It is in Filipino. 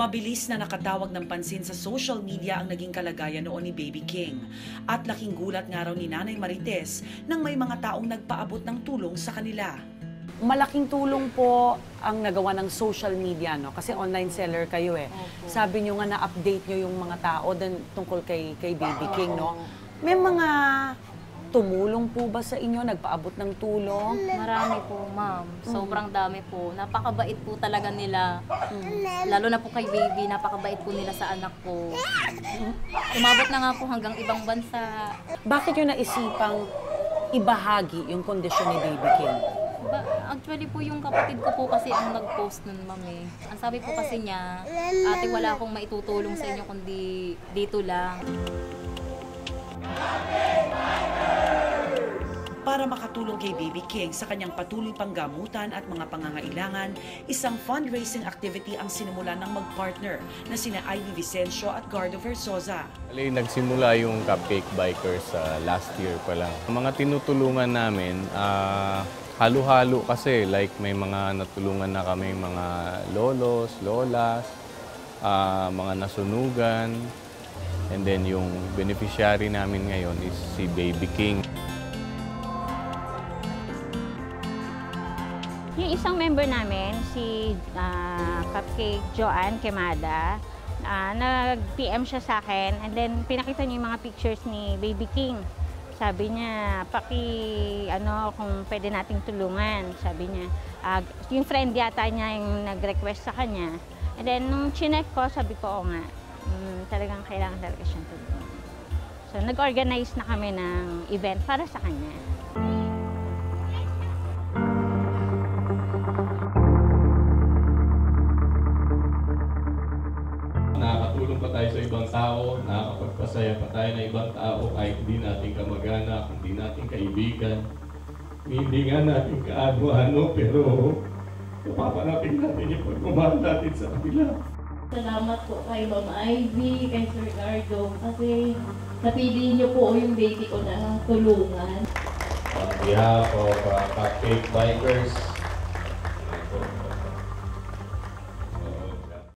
Mabilis na nakatawag ng pansin sa social media ang naging kalagayan noon ni Baby King. At laking gulat nga raw ni Nanay Marites nang may mga taong nagpaabot ng tulong sa kanila. Malaking tulong po ang nagawa ng social media, no? Kasi online seller kayo eh. Sabi nyo nga na-update nyo yung mga tao din tungkol kay, kay Baby King, no? May mga tumulong po ba sa inyo? Nagpaabot ng tulong? Marami po, ma'am. Sobrang dami po. Napakabait po talaga nila. Lalo na po kay baby, napakabait po nila sa anak ko. Umabot na nga po hanggang ibang bansa. Bakit nyo naisipang ibahagi yung kondisyon ni Baby King? Ba, actually po yung kapatid ko po kasi ang nag-post nun, ma'am eh. Ang sabi po kasi niya, ate wala akong maitutulong sa inyo kundi dito lang. Para makatulong kay Baby King sa kanyang patuloy panggamutan at mga pangangailangan, isang fundraising activity ang sinimulan ng mag-partner na sina Ivy Vicencio at Gardo Versosa. Bali, nagsimula yung Cupcake Bikers sa last year pa lang. Ang mga tinutulungan namin, ah, halo-halo kasi. Like may mga natulungan na kami mga lolos, lolas, ah, mga nasunugan. And then yung beneficiary namin ngayon is si Baby King. Isang member namin, si ah, Cupcake Joanne Quemada, ah, nag-PM siya sa akin and then pinakita niya yung mga pictures ni Baby King. Sabi niya, paki, ano, kung pwede nating tulungan. Sabi niya, ah, yung friend yata niya yung nag-request sa kanya. And then, nung chinek ko, sabi ko, oo nga, mm, talagang kailangan talaga siyang tulungan. So, nag-organize na kami ng event para sa kanya. Nakakatulong pa tayo sa ibang tao, nakakapagpasaya pa tayo ng ibang tao kahit hindi natin kamag-anak, hindi natin kaibigan, hindi nga natin kaano-ano, pero napapanapin natin yung pagmamahal natin sa kanila. Salamat po kay Ma'am Ivy, kay Sir Gardo, kasi napili niyo po yung baby ko na tulungan. On behalf of uh, Cupcake Bikers,